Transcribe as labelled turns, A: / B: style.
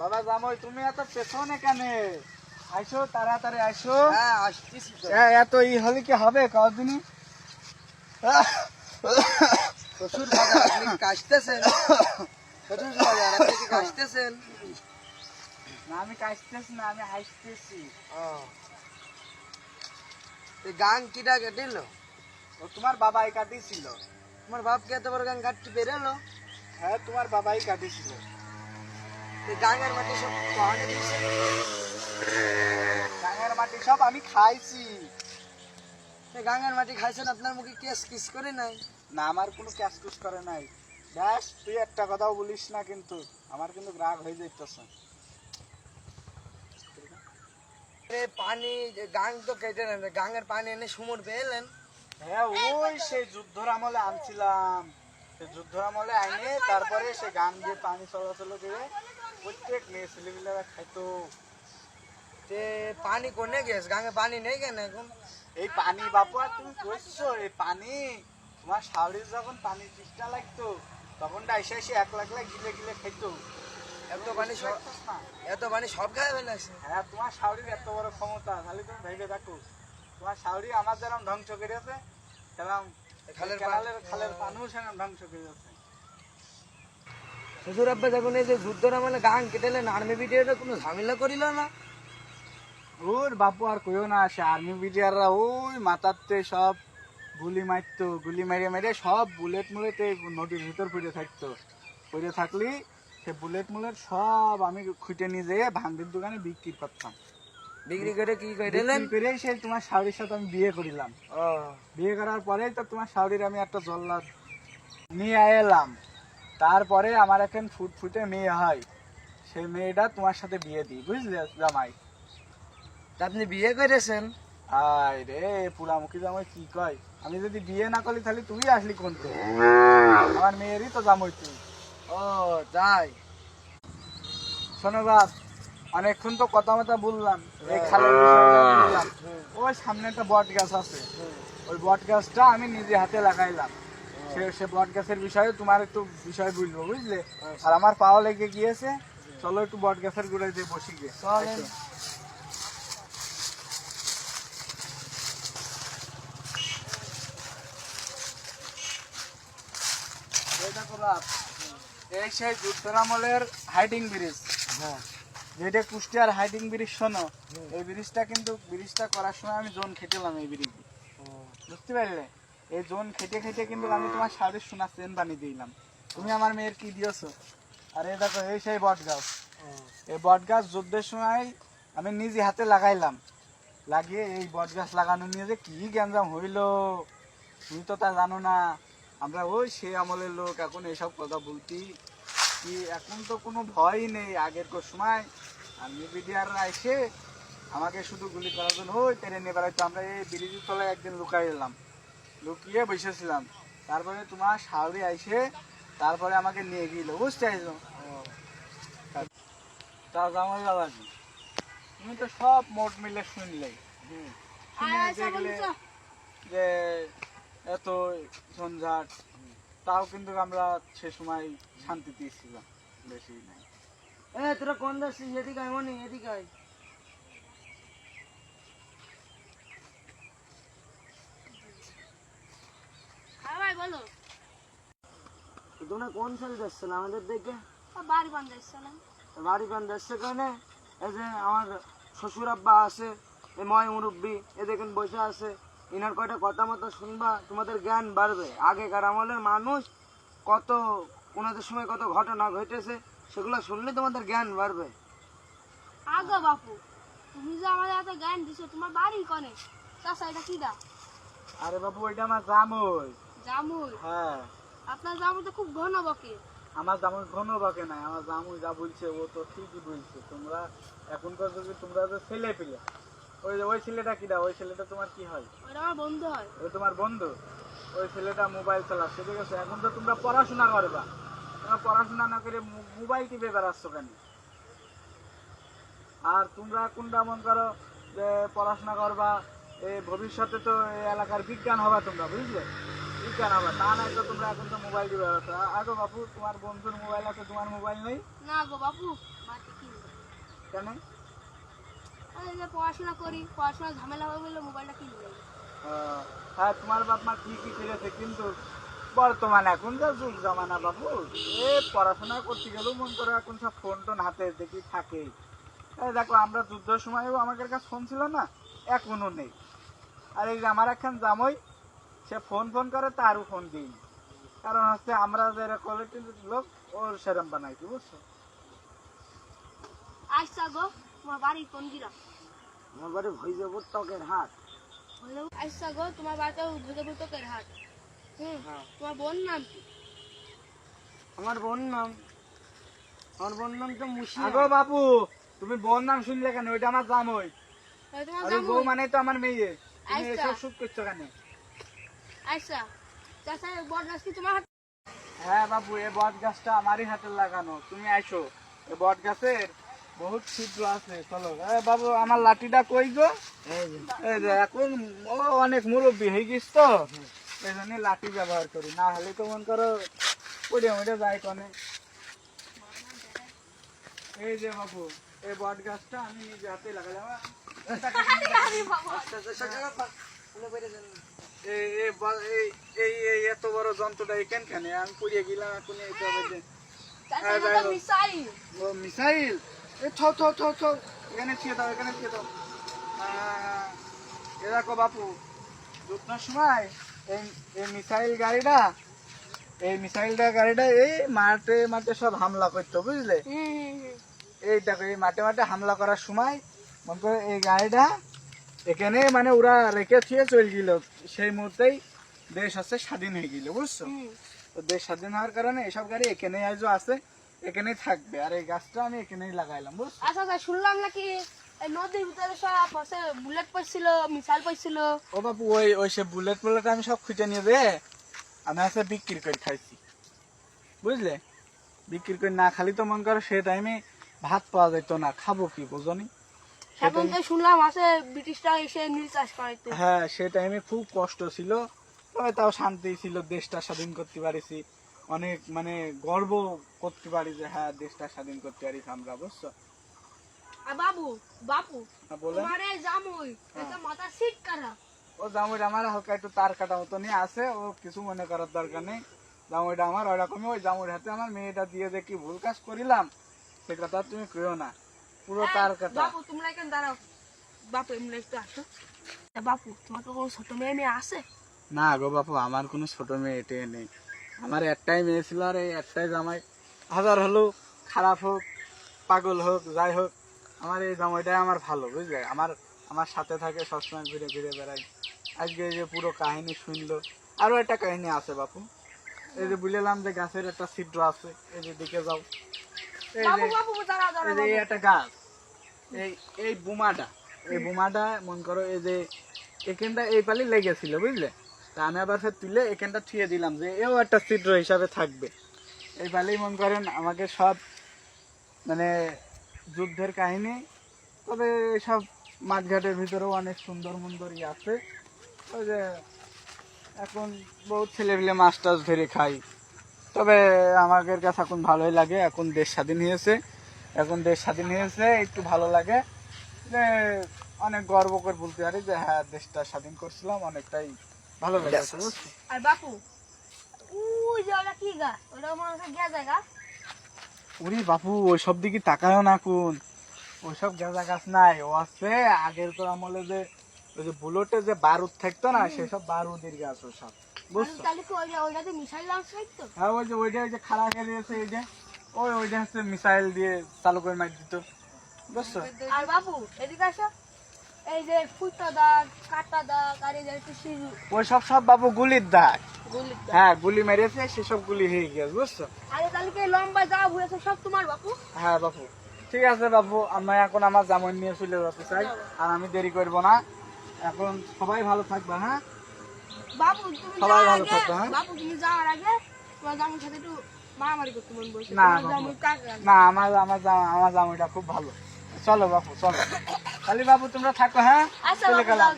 A: বাবা জামাই তুমি এত পেছনে কেন? আইসো তাড়াতাড়ি আইসো।
B: হ্যাঁ আসতেছি
A: এত ই হলে কি হবে? কদিনই
B: শ্বশুর বাজার আপনি কি কাশতেছেন? শ্বশুর বাজার আপনি কি কাশতেছেন?
A: না আমি কাশতেছি না আমি হাসতেছি।
B: গান কিটা কেটিল?
A: ও তোমার বাবাই কাটিছিল।
B: তোমার বাপকে এত বড় গান কাটতে বেরোলো
A: হ্যাঁ তোমার বাবাই কাটিছিল।
B: মাটি সব দিছে
A: ডাঙের মাটি সব আমি খাইছি।
B: মাটি খাইছেন আপনার মুখে কেস কিস করে নাই?
A: না আমার কোনো ক্যাশ কুস করে নাই। ব্যাস তুই একটা কথাও বলিস না কিন্তু আমার কিন্তু রাগ হয়ে যাইতেছে।
B: পানি গাং তো কেটে নেন গাঙের পানি এনে সুমর পেলেন
A: হ্যাঁ ওই সেই যুদ্ধর আমলে আনছিলাম। সেই যুদ্ধর আমলে আইনে তারপরে সে গান দিয়ে পানি চলাচল করে প্রত্যেক মেয়ে ছেলেপিলেরা খাইতো।
B: যে পানি কোনে গেছ? গাঙে পানি নেই কেন এখন?
A: এই পানি বাপু আর তুমি কইছো এই পানি তোমার শাওরির যখন পানি তৃষ্ণা লাগতো তখন এসে এসে এক লাখ লাখ গিলে গিলে খাইতো।
B: এত পানি এত পানি সব খায় ফেলেছে
A: হ্যাঁ তোমার শাওরির এত বড় ক্ষমতা তাহলে তুমি ভেবে দেখো। তোমার শাওরি আমার যেরকম ধ্বংস করেছে সেরকম
B: খালের
A: খালের খালের পানিও সেরকম ধ্বংস করেছে
B: শ্বশুর আব্বা যখন এই যে যুদ্ধর আমলে গান কেটেলেন আর্মি ভিডিওটা কোনো ঝামেলা করিল না?
A: ওর বাপু আর কইও না সে আর্মি বিডিয়াররা ওই মাথাতে সব গুলি মারতো গুলি মেরে মেরে সব বুলেট মুলেট নদীর ভিতর পড়ে থাকতো। পড়ে থাকলি সে বুলেট মুলেট সব আমি খুঁটে নিয়ে যেয়ে ভান্ডির দোকানে বিক্রি করতাম।
B: বিক্রি করে কি করিলেন
A: বিক্রি করে সে তোমার শাওরির সাথে আমি বিয়ে করিলাম।
B: ও।
A: বিয়ে করার পরেই তো তোমার শাওরির আমি একটা জল্লাদ নিয়ে এলাম। তারপরে আমার এখন ফুটফুটে মেয়ে হয়। সেই মেয়েটা তোমার সাথে বিয়ে দিই বুঝলে জামাই?
B: তা আপনি বিয়ে করেছেন?
A: হায় রে পুরামুখী জামাই কি কয়? আমি যদি বিয়ে না করি তাহলে তুই আসলি কোন আমার মেয়েরই তো জামাই তুই।
B: ও তাই?
A: শোনো বাপ অনেকক্ষণ তো কথা মতো বললাম এই খালের ওই সামনে একটা বট গাছ আছে। ওই বট গাছটা আমি নিজে হাতে লাগাইলাম। সে সে বট গাছের বিষয়ে তোমার একটু বিষয় বুঝব বুঝলে? আর আমার পাওয়া লেগে গিয়েছে চলো একটু বট গাছের গোড়ায় দিয়ে বসি গিয়ে।
B: চলেন।
A: এই দেখো সেই যুদ্ধের হাইডিং ব্রিজ
B: হ্যাঁ।
A: যেটা কুষ্টিয়ার হাইডিং ব্রিজ শোনো? এই ব্রিজটা কিন্তু ব্রিজটা করার সময় আমি জোন খেটেলাম এই ব্রিজ বুঝতে পারলে? এই জোন খেটে খেটে কিন্তু আমি তোমার শাড়ির সোনা চেন বানিয়ে দিলাম। তুমি আমার মেয়ের কি দিয়েছ? আর এই দেখো, এই সেই বট গাছ এই বট গাছ যুদ্ধের সময় আমি নিজে হাতে লাগাইলাম। লাগিয়ে এই বট গাছ লাগানো নিয়ে যে কি গ্যাঞ্জাম হইল, তুমি তো তা জানো না। আমরা ওই সে আমলের লোক, এখন এসব কথা বলতি। কি, এখন তো কোনো ভয়ই নেই। আগের সময় আমি বিডিআররা এসে আমাকে শুধু গুলি করার জন্য ওই তেরে নিয়ে বেড়াইতো। আমরা এই ব্রিজের তলায় একদিন লুকাই এলাম লুকিয়ে বসেছিলাম। তারপরে তোমার শাওরি আইসে তারপরে আমাকে নিয়ে গেল বুঝতে তা জামাই তুমি তো সব মোট মিলে শুনলে। যে এত ঝঞ্ঝাট তাও কিন্তু আমরা সে সময় শান্তিতে ছিলাম বেশি নাই।
B: এ তোরা কোন যাচ্ছিস এদিকে আয় মনি এদিকে আয়। তোমরা কোন সাল যাচ্ছেন আমাদের দেখে
C: বাড়ি বন্ধ যাচ্ছিলাম
B: বাড়ি পান যাচ্ছে কেন? এই যে আমার শ্বশুর আব্বা আছে এই ময় মুরব্বী এ দেখেন বসে আছে। ইনার কয়টা কথা মতো শুনবা তোমাদের জ্ঞান বাড়বে। আগেকার আমলের মানুষ কত ওনাদের সময় কত ঘটনা ঘটেছে সেগুলো শুনলে তোমাদের জ্ঞান বাড়বে।
C: আগো বাপু তুমি যে আমাদের এত জ্ঞান দিছো তোমার বাড়ি কনে? চাষা এটা কি দা?
A: আরে বাবু ওইটা আমার জামই।
C: জামুই?
A: হ্যাঁ।
C: আপনার জামুই তো খুব ঘন বকে।
A: আমার জামুই কোনো বাকে নাই আমার জামুই যা বলছে ও তো ঠিকই বলছে। তোমরা এখনকার যুগে তোমরা যে ছেলে পেলে। ওই ওই ছেলেটা কিনা ওই ছেলেটা তোমার কি হয়?
C: আমার বন্ধু হয়।
A: ওই তোমার বন্ধু? ওই ছেলেটা মোবাইল চালাচ্ছে ঠিক আছে? এখন তো তোমরা পড়াশোনা করবা। তোমরা পড়াশোনা না করে মোবাইল টিপে বেড়াচ্ছ কেন? আর তোমরা কোনটা মন করো যে পড়াশোনা করবা এই ভবিষ্যতে তো এই এলাকার বিজ্ঞান হবা তোমরা বুঝলে? তা নাই তো তোমরা এখন তো মোবাইল আগো বাপু তোমার বন্ধুর মোবাইল আছে তোমার মোবাইল নেই?
C: না গো বাপু
A: কেন?
C: এই যে পড়াশোনা করি পড়াশোনা ঝামেলা মোবাইলটা
A: হ্যাঁ তোমার বাপ মা কি কি করেছে কিন্তু বর্তমানে এখন যা যুগ জামানা বাবু এ পড়াশোনা করতে গেলেও মন করে এখন সব ফোন টোন হাতে দেখি থাকে। দেখো আমরা যুদ্ধের সময়ও আমাদের কাছে ফোন ছিল না এখনও নেই। আর এই যে আমার একখান জামই সে ফোন ফোন করে তারও ফোন দিই। কারণ হচ্ছে আমরা যে কোয়ালিটির লোক ওর সেরম বানাইছি বুঝছ?
C: আচ্ছা গো তোমার বাড়ি কোন গিরা
B: আমার বাড়ি ভৈজপুর টকের হাট।
C: আচ্ছা গো তোমার বাড়িতে উদ্ভিদে বুতকের হাট। হুম
B: হ্যাঁ।
C: তোমার বোন নাম কি?
B: আমার বোন নাম। আমার বোন নাম তো মুশি
A: আগো বাপু তুমি বোন নাম শুনলে কেন? ওইটা আমার জামই। বউ মানে তো আমার মেয়ে। তুমি
C: আচ্ছা।
A: এসব শুট করছ কেন?
C: আচ্ছা চাচা বড় গাছ কি তোমার
A: হ্যাঁ বাবু এ বট গাছটা আমারই হাতে লাগানো তুমি আইসো এ বট গাছের বহুত ছিদ্র আছে চলো এ বাবু আমার লাঠিটা কই গো
B: এই যে
A: এখন ও অনেক মুরব্বী হয়ে গেছ তো এই জন্য লাঠি ব্যবহার করি না হলে তো মন করো পড়ে উঠে যায় কনে এই যে বাবু এই বট গাছটা আমি নিজে হাতে লাগালাম
B: আচ্ছা আচ্ছা
A: এই এই এত বড় যন্ত্রটা কেন? আমি পুড়িয়ে গেলাম এখন হবে হ্যাঁ।
C: মিসাইল।
A: ও মিসাইল? এ থাও থাও থাও থাও এখানে ছিয়ে দাও এখানে ছিয়ে দাও। আহ, এ দেখো বাপু সময় এই এই মিসাইল গাড়িটা এই মিসাইলটা গাড়িটা এই মাঠে মাঠে সব হামলা করতো বুঝলে? দেখো এই মাঠে মাঠে হামলা করার সময় মনে করো এই গাড়িটা এখানে মানে ওরা রেখে থিয়ে চলে গেল। সেই মুহূর্তেই দেশ আছে স্বাধীন হয়ে গেল বুঝছ? তো দেশ স্বাধীন হওয়ার কারণে এসব গাড়ি এখানে আজও আছে এখানেই থাকবে। আর এই গাছটা আমি এখানেই লাগাইলাম বুঝছ?
C: আচ্ছা আচ্ছা শুনলাম নাকি এই নদীর ভিতরে সব পাশে বুলেট মিসাইল
A: ও বাবু ওই ওই সে বুলেট বুলেট আমি সব খুঁজে নিয়ে আমি আছে বিক্রি করে খাইছি। বুঝলে? বিক্রি করে না খালি তো মন করো সে টাইমে ভাত পাওয়া যেত না খাব কি বুঝনি
C: এখন তো শুনলাম আছে ব্রিটিশরা এসে নীল চাষ করাইতে।
A: হ্যাঁ সে টাইমে খুব কষ্ট ছিল। তবে তাও শান্তি ছিল দেশটা স্বাধীন করতে পারিছি। অনেক মানে গর্ব করতে পারি যে হ্যাঁ দেশটা স্বাধীন করতে পারিস আমরা বুঝছ?
C: বাবু বাপু
A: হ্যাঁ,
C: তোমার জামুই এটা মাথা সিট কারা
A: ও জামুইটা আমার হালকা একটু তার কাটা মতো নিয়ে আছে ও কিছু মনে করার দরকার নেই। জামুইটা আমার ওরকমই ওই জামুইর হাতে আমার মেয়েটা দিয়ে যে কি ভুল কাজ করিলাম সে কথা তুমি কেউ না। পুরো তার কাটা
C: বাপু তোমরা এখানে দাঁড়াও। বাপু এমনি একটু আসো। বাপু তোমার তো কোনো ছোট মেয়ে মেয়ে আছে?
A: না গো বাপু আমার কোনো ছোট মেয়ে এটে নেই। আমার একটাই মেয়ে ছিল আর এই একটাই জামাই। হাজার হলেও খারাপ হোক পাগল হোক যাই হোক আমার এই জামাইটাই আমার ভালো বুঝলে? আমার আমার সাথে থাকে সবসময় ঘুরে ঘুরে বেড়াই আজকে এই যে পুরো কাহিনী শুনলো। আরও একটা কাহিনী আছে বাপু। এই যে বুঝলাম যে গাছের একটা ছিদ্র আছে। এই যে দিকে যাও। এই যে এই একটা গাছ। এই এই বোমাটা এই বোমাটা মন করো এই যে এখানটা এই পালি লেগেছিল, বুঝলে? তা আমি আবার ফের তুলে এখানটা থুয়ে দিলাম যে এও একটা চিত্র হিসাবে থাকবে। এই পালি মন করেন আমাকে সব মানে যুদ্ধের কাহিনী, তবে সব মাঠঘাটের ভিতরেও অনেক সুন্দর সুন্দর ই আছে। ওই যে এখন বহুত ছেলেপিলে মাছ টাছ ধরে খাই। তবে আমাদের কাছে এখন ভালোই লাগে, এখন দেশ স্বাধীন হয়েছে। এখন দেশ স্বাধীন হয়েছে একটু ভালো লাগে। যে অনেক গর্ব করে বলতে পারি যে হ্যাঁ দেশটা স্বাধীন করছিলাম অনেকটাই ভালো লেগেছে
C: আর বাপু? মনে
A: উরি বাপু ওইসব দিকে তাকায়ও না কোন। ওইসব গেঁজা গাছ নাই ও আছে আগের তো আমলে যে ওই যে বুলেটে যে বারুদ থাকতো না সেসব বারুদের গাছ ওসব বুঝছ? হ্যাঁ ওই যে ওইটা ওই যে খাড়া খেয়ে দিয়েছে এই যে। ওই ওইটা হচ্ছে মিসাইল দিয়ে চালু করে মার দিত। বুঝছ
C: আর বাপু এদিকে আসো। এই যে ফুটা দাগ কাটা দাগ আর এই যে শিরু
A: ওই সব সব বাবু গুলির দাগ। হ্যাঁ গুলি মেরেছে সেসব গুলি হয়ে গেছে বুঝছ?
C: আরে তাহলে কি লম্বা যা ঘুরেছে সব তোমার বাপু?
A: হ্যাঁ বাবু ঠিক আছে বাবু আমি এখন আমার জামাই নিয়ে চলে যেতে চাই আর আমি দেরি করব না। এখন সবাই ভালো থাকবে হ্যাঁ?
C: বাপু তুমি
A: সবাই ভালো
C: আগে
A: থাকো, হ্যাঁ?
C: বাপু তুমি যাওয়ার আগে তোমার জামুর সাথে একটু
A: না, বাপু। না আমার আমার আমার জামাইটা খুব ভালো। চলো বাপু চলো। খালি বাবু তোমরা থাকো হ্যাঁ?
C: আচ্ছা
A: চলে গেলাম।